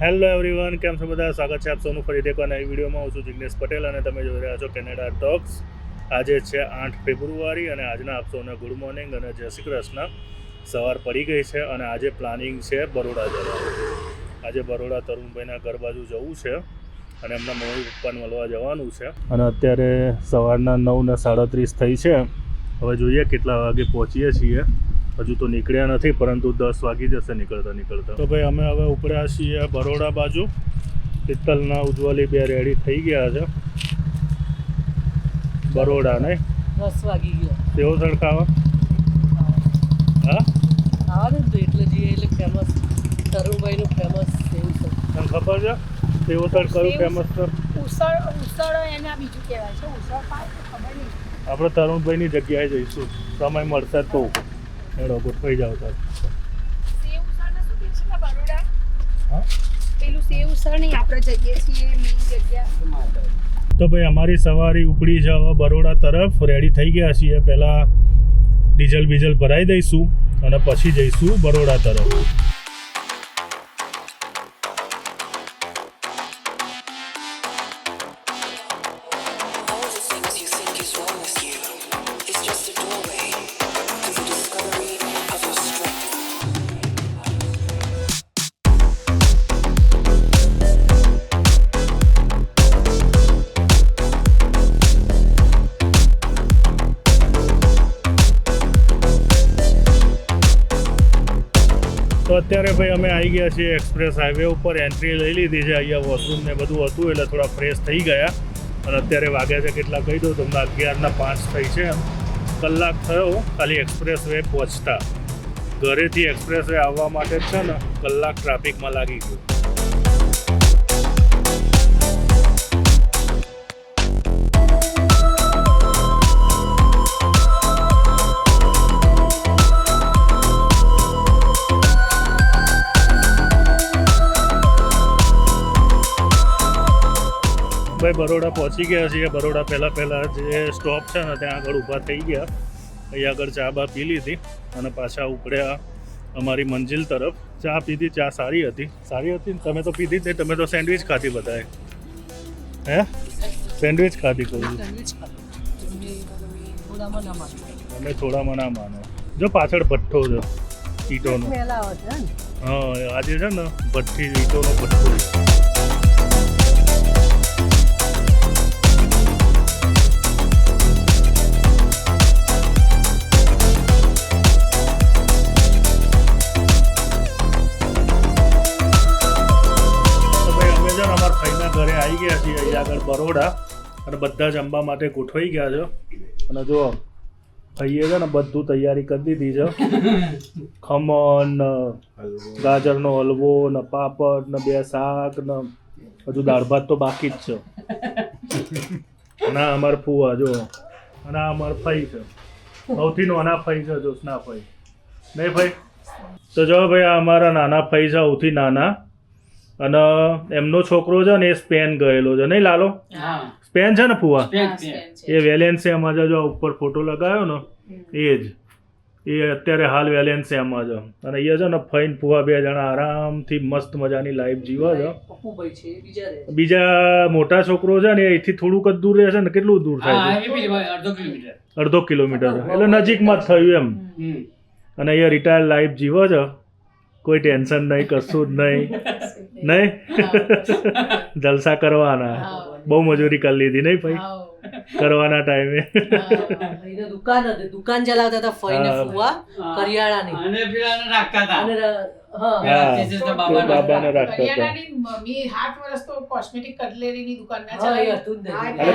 Hello everyone કેમ છો બધા? સ્વાગત છે આપ સૌનું ફરી એકવાર નવી વિડીયોમાં. હું છું જિગ્નેશ પટેલ અને તમે જોઈ રહ્યા છો કેનેડા ટોક્સ. આજે છે આઠ ફેબ્રુઆરી અને આજના આપ સૌને ગુડ મોર્નિંગ અને જય શ્રી કૃષ્ણ. સવાર પડી ગઈ છે અને આજે પ્લાનિંગ છે બરોડા જવાનું. આજે બરોડા તરુણભાઈના ઘર બાજુ જવું છે અને એમના મમ્મી પપ્પાને મળવા જવાનું છે. અને અત્યારે સવારના નવ ને સાડત્રીસ થઈ છે. હવે જોઈએ કેટલા વાગે પહોંચીએ છીએ. હજુ તો નીકળ્યા નથી પરંતુ દસ વાગી જશે નીકળતા નીકળતા. તો ભાઈ અમે હવે ઉપડ્યા છીએ બરોડા બાજુ. પિત્તલના ઉજ્જવલી બે રેડી થઈ ગયા છે. બરોડા નહીં? દસ વાગી ગયા. તેઓ સડકાવા હા? આવવાનું તો એટલે જે એટલે ફેમસ તરુણભાઈનું ફેમસ છે ખબર છે? તેઓ સડ ફેમસ છે? ઉસળ ઉસળ એના બીજું કહેવાય છે. ઉસળ પાવ ખબર નહીં. આપણે તરુણભાઈની જગ્યાએ જઈશું. સમય મળશે તો. એડો ગોઠવાઈ જાવ જગ્યા. તો ભાઈ અમારી સવારી ઉપડી છે હવે બરોડા તરફ રેડી થઈ ગયા છીએ. પહેલાં ડીઝલ બીઝલ ભરાઈ દઈશું અને પછી જઈશું બરોડા તરફ. તો અત્યારે ભાઈ અમે આવી ગયા છીએ એક્સપ્રેસ હાઈવે ઉપર. એન્ટ્રી લઈ લીધી છે. અહીંયા વોશરૂમ ને બધું હતું એટલે થોડા ફ્રેશ થઈ ગયા. અને અત્યારે વાગ્યા છે કેટલા કહી દઉં તમને અગિયારના પાંચ થઈ છે કલાક થયો, ખાલી એક્સપ્રેસ વે પહોંચતા. ઘરેથી એક્સપ્રેસ વે આવવા માટે છે ને, કલાક ટ્રાફિકમાં લાગી ગયું. ભાઈ બરોડા પહોંચી ગયા છીએ. બરોડા પહેલાં પહેલાં જે સ્ટોપ છે ને ત્યાં આગળ ઊભા થઈ ગયા. અહીં આગળ ચા બા પી લીધી અને પાછા ઉપડ્યા અમારી મંજિલ તરફ. ચા પીધી ચા સારી હતી. સારી હતી ને? તમે તો પીધી જ નહીં. તમે તો સેન્ડવિચ ખાધી બધાએ. હે? સેન્ડવિચ ખાધી કહું અમે થોડામાં ના માનો. જો પાછળ ભઠ્ઠો છે ઈંટોનો. હા આજે છે ને ભઠ્ઠી ઈંટોનો ભઠ્ઠો. છે આગળ બરોડા અને બધા જ અંબા માટે ગોઠવાઈ ગયા છે. અને જો ભાઈએ છે ને બધું તૈયારી કરી દીધી છે. ખમણ ગાજરનો હલવો ને પાપડ ને બે શાક ને હજુ દાળ ભાત તો બાકી જ છે. ના, અમાર ફૂવા જો. અને આ અમાર ફઈ છે. સૌથી નાના ફઈ છે, જોશના ફઈ. નહીં ફઈ? તો જો ભાઈ અમારા નાના ફઈ છે, સૌથી નાના. અને એમનો છોકરો છે ને એ સ્પેન ગયેલો છે. નહીં લાલો? સ્પેન છે ને ફુવા. એ વેલેન્સિયામાં છે જો ઉપર ફોટો લગાવ્યો ને એ જ. એ અત્યારે હાલ વેલેન્સિયામાં છે અને અહીંયા છે ને ફઈન ફુવા બે જણા આરામથી મસ્ત મજાની લાઈફ જીવા છે. એ બીજા મોટા છોકરો છે ને એ અહીંથી થોડુંક જ દૂર રહે છે ને કેટલું દૂર થાય છે? એ અડધો કિલોમીટર. એટલે નજીકમાં જ થયું એમ. અને અહીંયા રિટાયર લાઈફ જીવો છે. કોઈ ટેન્શન નહીં કશું જ નહીં. નહીં? જલસા કરવાના. બહુ મજૂરી કરી લીધી નહીં ભાઈ? કરવાના ટાઈમે. દુકાન હતી. દુકાન ચલાવતા હતા ફઈને હા. ફુવા. કરિયાણાની. અને પેલાને રાખતા હતા.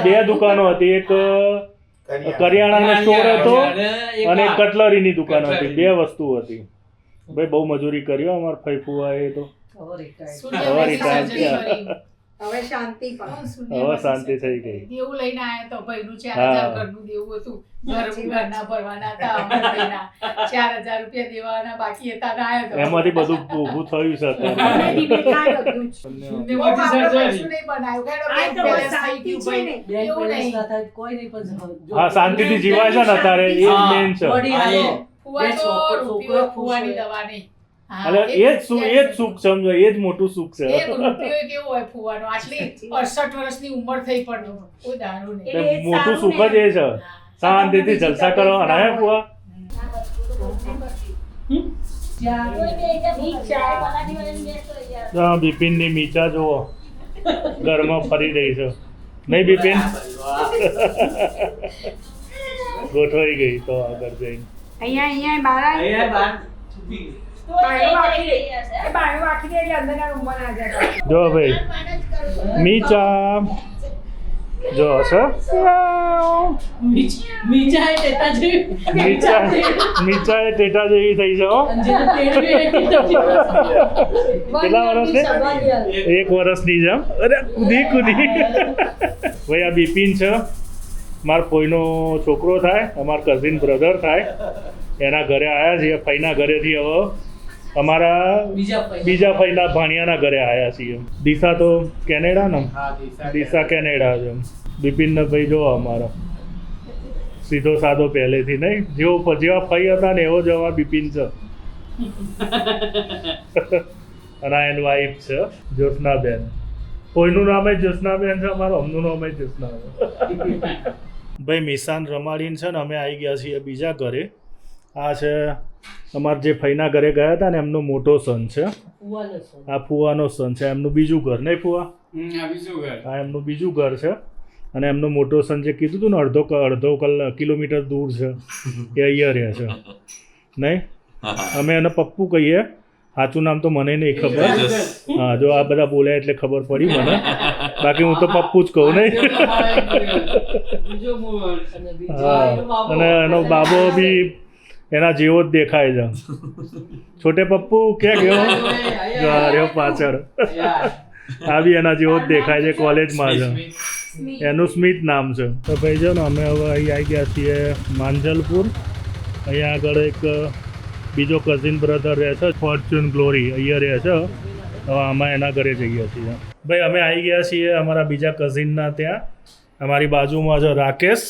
બે દુકાનો હતી. એક કરિયાણાનો સ્ટોર હતો અને. કટલરીની દુકાન હતી. બે વસ્તુ હતી. ભાઈ બહુ મજૂરી કરી હો અમારા ફઈફુઆ એ તો. હવે રિટાયર થયા. હવે શાંતિ હવે શાંતિ થઈ ગઈ. દેવું લઈને આયા તો ભાઈનું ચાર હજાર ઘરનું દેવું હતું. ઘર ઘરના ભરવાના હતા ચાર હજાર રૂપિયા દેવાના બાકી હતા ને આયા એમાંથી બધું ઊભું થયું છે અત્યારે. હા શાંતિથી જીવાય છે ને અત્યારે. એ મેન છે. ફુવા તો રૂપિયો ફુવાની દવા નહીં એટલે એ જ સુખ એ જ સુખ સમજો એ જ મોટું સુખ છે. એક હોય ફુવાનો આટલી અડસઠ વર્ષની ઉંમર થઈ પણ કોઈ દારૂ નહીં. મોટું સુખ જ એ છે. શાંતિથી જલસા કરો. અને બુઆ હા બિપિનની મીચા જુઓ. ઘરમાં ફરી રહી છે. નહીં બિપિન? ગોઠવાઈ ગઈ તો આગળ જઈને. અહીંયા અહીંયા બાર અહીંયા બહાર છૂટી ગઈ. બાયણું વાંકી દે એ બાયણું વાંકી દે એટલે અંદરના રૂમમાં ના જાય જો ભાઈ મીચા જો છે મીચા મીચા એ ટેટા જેવી થઈ જેવું. કેટલા વર્ષ એક વર્ષની જેમ? અરે કુદી કુદી ભાઈ આ બિપિન છે મારા ફોઈનો છોકરો થાય અમારા કઝિન બ્રધર થાય એના ઘરે આવ્યા છીએ ફઈના ઘરેથી હવે. અમારા બીજા ફઈના. ભાણિયાના ઘરે આવ્યા છીએ. દિશા તો કેનેડા ને? દિશા કેનેડા. છે. બિપિનને ભાઈ જો અમારા. સીધો સાદો પહેલેથી નહીં. જેવો જેવા ફઈ હતા ને એવો જ અમારા બિપિન છે. અને એની વાઈફ છે જ્યોત્સનાબેન. કોઈનું નામ જ જ્યોત્સનાબેન છે અમારું અમનું નામ જ જ્યોત્સના ભાઈ મિસાન રમાડીને છે ને અમે આવી ગયા છીએ બીજા ઘરે. આ છે અમારા જે ફઈના ઘરે ગયા હતા ને એમનો મોટો સન છે. આ ફુવાનો સન છે એમનું બીજું ઘર નહીં ફુવા? આ બીજું ઘર. આ એમનું બીજું ઘર છે. અને એમનો મોટો સન જે કીધું હતું ને અડધો અડધો કલાક કિલોમીટર દૂર છે એ અહીંયા રહે છે. નહીં? અમે એને પપ્પુ કહીએ. સાચું નામ તો મને નહીં ખબર. હા જો આ બધા બોલ્યા એટલે ખબર પડી મને. બાકી હું તો પપ્પુ જ કહું નહીં. હા અને એનો બાબો બી એના જેવો જ દેખાય છે. છોટે પપ્પુ ક્યાં ગયો? રહ્યો પાછળ. આ બી એના જેવો જ દેખાય છે કોલેજમાં છે. એનું સ્મિત નામ છે. તો ભાઈ જો ને અમે હવે અહીં આવી ગયા છીએ માંજલપુર. અહીંયા આગળ એક બીજો કઝિન બ્રધર રહે છે ફોર્ચ્યુન ગ્લોરી અહીંયા રહે છે. હવે અમે એના ઘરે જઈએ છીએ. ભાઈ અમે આવી ગયા છીએ અમારા બીજા કઝિનના ત્યાં. અમારી બાજુમાં છે રાકેશ.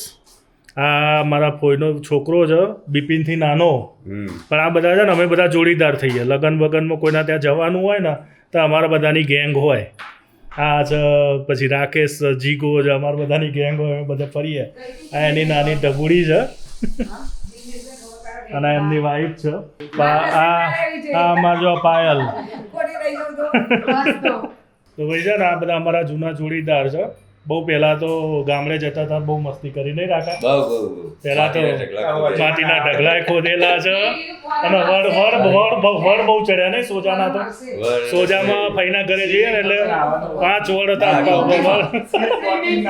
આ મારા ફોઈનો છોકરો છે બિપિનથી નાનો. પણ આ બધા છે ને અમે બધા જોડીદાર થઈએ લગન બગનમાં કોઈના ત્યાં જવાનું હોય ને તો અમારા બધાની ગેંગ હોય. આ છે પછી રાકેશ જીગો છે અમારા બધાની ગેંગ હોય અમે બધા ફરીએ. આ એની નાની ડબુડી છે. અને એમની વાઈફ છે. આ આ અમાર જો પાયલ. તો. ભાઈ છે ને આ બધા અમારા જૂના જોડીદાર છે. બહુ પહેલા તો ગામડે જતા હતા બહુ મસ્તી કરી નહીં રાખા બહુ બહુ બહુ. પહેલા તો માટીના ઢગલા ઢગલાય ખોદેલા. છે. અને વડ વડ વડ બહુ- વડ બહુ ચડ્યા નહીં સોજાના તો. સોજામાં ફઈના ઘરે જઈએ ને એટલે પાંચ વડ હતા. ઉપર સ્વિમિંગ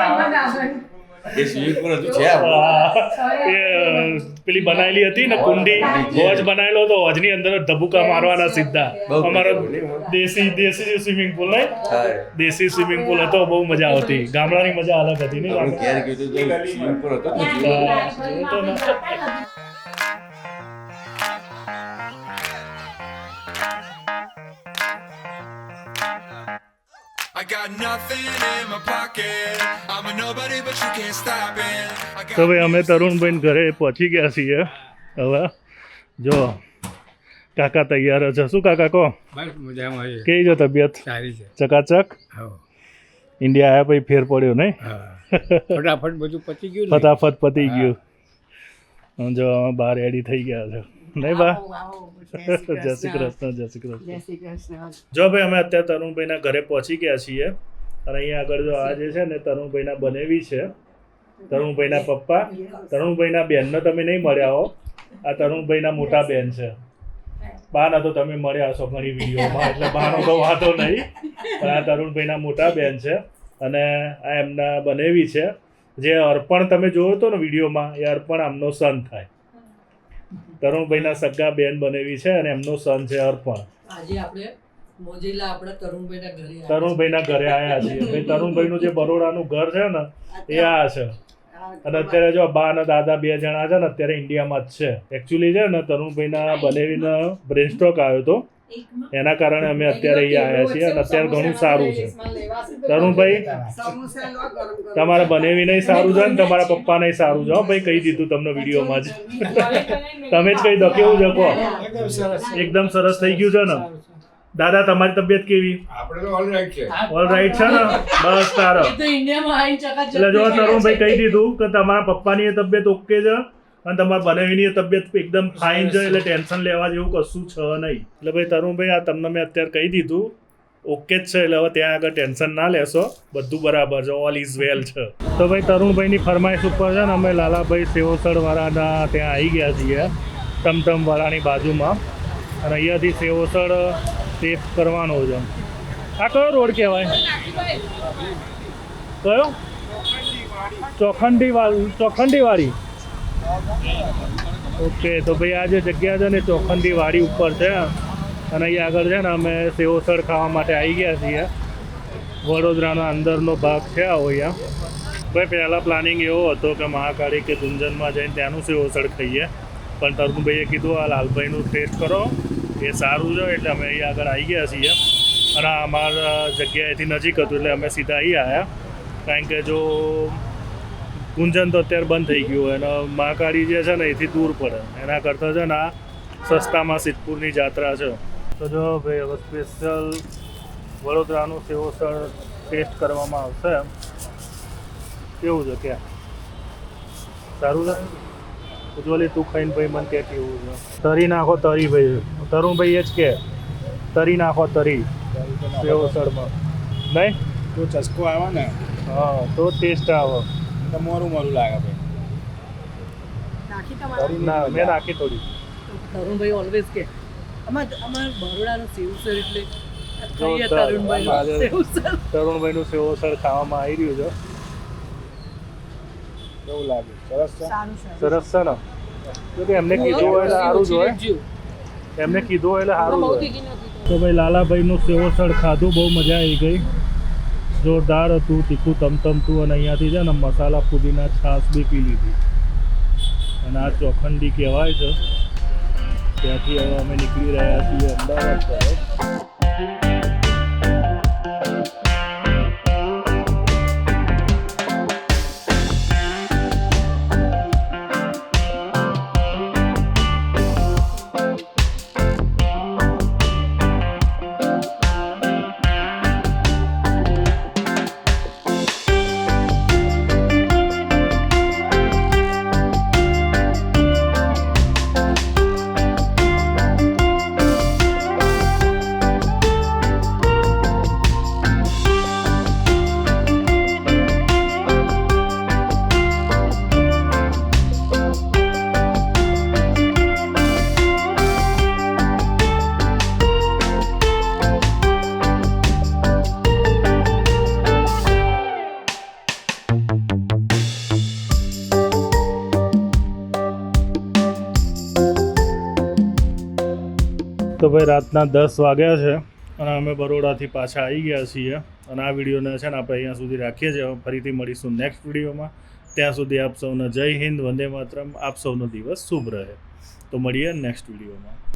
પુલ બનાવેલી હતી ને કુંડી હોજ બનાવેલો હતો. હોજની અંદર ધબુકા મારવાના સીધા. અમારો દેશી દેશી દેશી સ્વિમિંગ પુલ નહીં? દેશી સ્વિમિંગ પુલ હતો બહુ મજા આવતી. ગામડાની મજા અલગ હતો ને. તો ભાઈ અમે તરુણભાઈ ઘરે પહોંચી ગયા છીએ. હવે જો કાકા તૈયાર છે. શું કાકા કહો? કેવી છે તબિયત? સારી છે. ચકાચક? ઇન્ડિયા આવ્યા પછી ફેર પડ્યો નહીં? ફટાફટ બધું પતી ગયું ફટાફટ પતી ગયું. જો અમે બહાર એડી થઈ ગયા છે. નહીં બા. જય શ્રી કૃષ્ણ. જય શ્રી કૃષ્ણ. જો ભાઈ અમે અત્યારે તરુણભાઈના ઘરે પહોંચી ગયા છીએ. અને અહીંયા આગળ જો આ જે છે ને તરુણભાઈના બનેવી છે. તરુણભાઈના પપ્પા તરુણભાઈના બેનનો તમે નહીં મળ્યા હો. આ તરુણભાઈના મોટા બેન છે. બાના તો તમે મળ્યા હશો ઘણી વિડીયોમાં એટલે બાનો તો વાંધો નહીં. પણ આ તરુણભાઈના મોટા બેન છે. અને આ એમના બનેવી છે. જે અર્પણ તમે જોયો હતો ને વિડીયોમાં એ અર્પણ આમનો સન થાય. તરુણભાઈના સગા બેન બનેવી છે અને એમનો સન છે અર્પણ. આજે આપણે મોજીલા આપણા તરુણભાઈના ઘરે તરુણભાઈના ઘરે આવ્યા છીએ. ભાઈ તરુણભાઈનું જે બરોડાનું ઘર છે ને એ આ છે. અને અત્યારે જો બા અને દાદા બે જણા છે ને અત્યારે ઇન્ડિયામાં જ છે. એકચ્યુઅલી છે ને તરુણભાઈના બનેવીનો બ્રેન સ્ટ્રોક આવ્યો હતો. એના કારણે અમે અત્યારે અહીંયા આવ્યા છીએ અને અત્યારે ઘણું સારું છે. તરુણભાઈ? તમારા બનેવી નહીં સારું છે ને તમારા પપ્પા નહીં સારું છે. હો ભાઈ કહી દીધું તમને વિડીયોમાં જ. તમે જ કહી દો કેવું છે કહો એકદમ સરસ થઈ ગયું છે ને? દાદા તમારી તબિયત કેવી? ઓલરાઈટ છે. ઓલ રાઈટ છે ને? બસ તારો એ તો ઇન્ડિયામાં આવીને ચકાચક એટલે જો તરુણભાઈ. કહી દીધું કે તમારા પપ્પાની એ તબિયત ઓકે છે અને તમારા બનાવીની તબિયત એકદમ ફાઇન છે એટલે ટેન્શન લેવા જેવું કશું છે નહીં. એટલે ભાઈ તરુણભાઈ આ તમને મેં અત્યારે કહી દીધું. ઓકે જ છે એટલે હવે ત્યાં આગળ ટેન્શન ના લેશો. બધું બરાબર છે ઓલ ઇઝ વેલ છે. તો ભાઈ તરુણભાઈની ફરમાઈશ ઉપર છે ને અમે લાલાભાઈ સેવસળ વાળાના ત્યાં આવી ગયા છીએ ટમટમવાળાની બાજુમાં. અને અહીંયાથી સેવોસળ ટેસ્ટ કરવાનો છે. આ કયો રોડ કહેવાય? કયો? ચોખંડી વાળી ચોખંડી વાળી ઓકે, તો ભાઈ આ જે જગ્યા છે ને ચોખંડી વાડી ઉપર છે. અને અહીં આગળ છે ને, અમે સેવસળ ખાવા માટે આવી ગયા છીએ. વડોદરાનો અંદરનો ભાગ છે આવો અહીંયા. ભાઈ, પહેલાં પ્લાનિંગ એવો હતો કે મહાકાળી કે ગુંજનમાં જઈને ત્યાંનું સેવસળ ખાઈએ. પણ તરુણભાઈએ કીધું, આ લાલભાઈનું ટેસ્ટ કરો. એ સારું છે, એટલે અમે અહીં આગળ આવી ગયા છીએ. અને અમારા જગ્યાએથી નજીક હતું, એટલે અમે સીધા અહીં આવ્યા. કારણ કે જો ગુંજન તો અત્યારે બંધ થઈ ગયું અને મહાકાળી જે છે ને એથી દૂર પડે. એના કરતાં છે ને આ સસ્તામાં સિદ્ધપુરની જાત્રા છે. તો જો ભાઈ હવે સ્પેશિયલ વડોદરાનું સેવોસળ ટેસ્ટ કરવામાં આવશે એમ. કેવું છે ક્યાં સારું છે? ઉજ્જવલી તું ખાઈને ભાઈ મને કે કેવું છે? તરી નાખો તરી ભાઈ. તરુણ ભાઈ એ જ કે તરી નાખો તરી. સેવોસળમાં નહીં? તો ચસ્કો આવે ને? હા તો ટેસ્ટ આવે. તો મોરું મોરું લાગે ભાઈ. ના મેં નાખી થોડી. તરુણભાઈ ઓલવેઝ કે અમાર અમાર બરોડાનું સેવસર એટલે ખાઈએ જોરદાર. સેવસર. ખાવામાં આવી રહ્યું છે. કેવું લાગે? સરસ છે? સરસ છે ને? કે એમને કીધું હોય એટલે સારું જ હોય. જીવ. એમને કીધું હોય એટલે સારું. તો ભાઈ લાલાભાઈનું સેવોસળ ખાધું બહુ મજા આવી ગઈ. જોરદાર હતું, તીખું તમતમતું અને અહીંયાથી છે ને મસાલા પુદીના છાશ બી પી લીધી. અને આ ચોખંડી કહેવાય છે. ત્યાંથી હવે અમે નીકળી રહ્યા છીએ અમદાવાદ તરફ. તો ભાઈ રાતના દસ વાગ્યા છે અને અમે બરોડાથી પાછા આવી ગયા છીએ. અને આ વિડીયોને છે ને આપણે અહીંયા સુધી રાખીએ છીએ. ફરીથી મળીશું નેક્સ્ટ વિડીયોમાં. ત્યાં સુધી આપ સૌને જય હિન્દ, વંદે માતરમ. આપ સૌનો દિવસ શુભ રહે. તો મળીએ નેક્સ્ટ વિડીયોમાં.